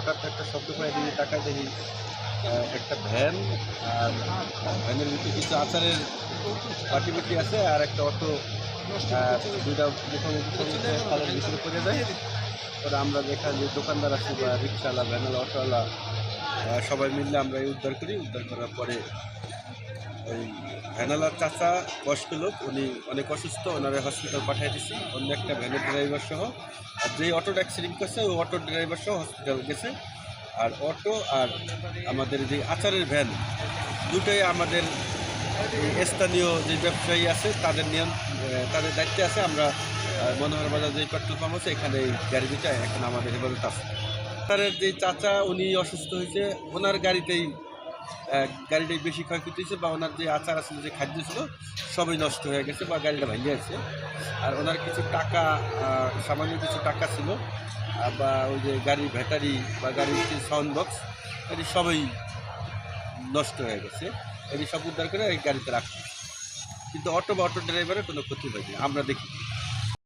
হঠাৎ একটা শব্দ করে দিকে তাকায় দেখি একটা ভ্যান আর ভ্যানের ভিতরে কিছু আচারের বাটি বাটি আছে আর একটা অটো দুইটা মুখোমুখি করে ভিতরে পড়ে যায় পরে আমরা যেখানে যে দোকানদার আছে বা রিক্সাওয়ালা, ভ্যানওয়ালা, অটোওয়ালা সবাই মিললে আমরা এই উদ্ধার করি। উদ্ধার করার পরে ওই ভ্যানালার চাচা, বয়স্ক লোক, উনি অনেক অসুস্থ, ওনারা হসপিটাল পাঠিয়ে দিচ্ছি অন্য একটা ভ্যানের ড্রাইভার সহ আর যে অটো অ্যাক্সিডেন্ট করছে, ওই অটো ড্রাইভার সহ হসপিটাল গেছে। আর অটো আর আমাদের যে আচারের ভ্যান দুটোই আমাদের স্থানীয় যে ব্যবসায়ী আছে, তাদের নিয়ম তাদের দায়িত্বে আছে। আমরা মনোহর বাজার যে পেট্রোল পাম্প আছে, এখানে এই গাড়ি দুটা এখন আমাদের হেফাজত আছে। আচারের যে চাচা, উনি অসুস্থ হয়েছে, ওনার গাড়িতেই গাড়িটাই বেশি ক্ষয়ক্ষতি হয়েছে বা ওনার যে আচার আছিল যে খাদ্য ছিল, সবই নষ্ট হয়ে গেছে বা গাড়িটা ভেঙে গেছে। আর ওনার কিছু টাকা সামান্য কিছু টাকা ছিল বা ওই যে গাড়ির ব্যাটারি বা গাড়ির যে সাউন্ড বক্স, এটি সবই নষ্ট হয়ে গেছে। এটি সব উদ্ধার করে এই গাড়িতে রাখছি কিন্তু অটো বা অটো ড্রাইভারের কোনো ক্ষতি হয়নি, আমরা দেখি।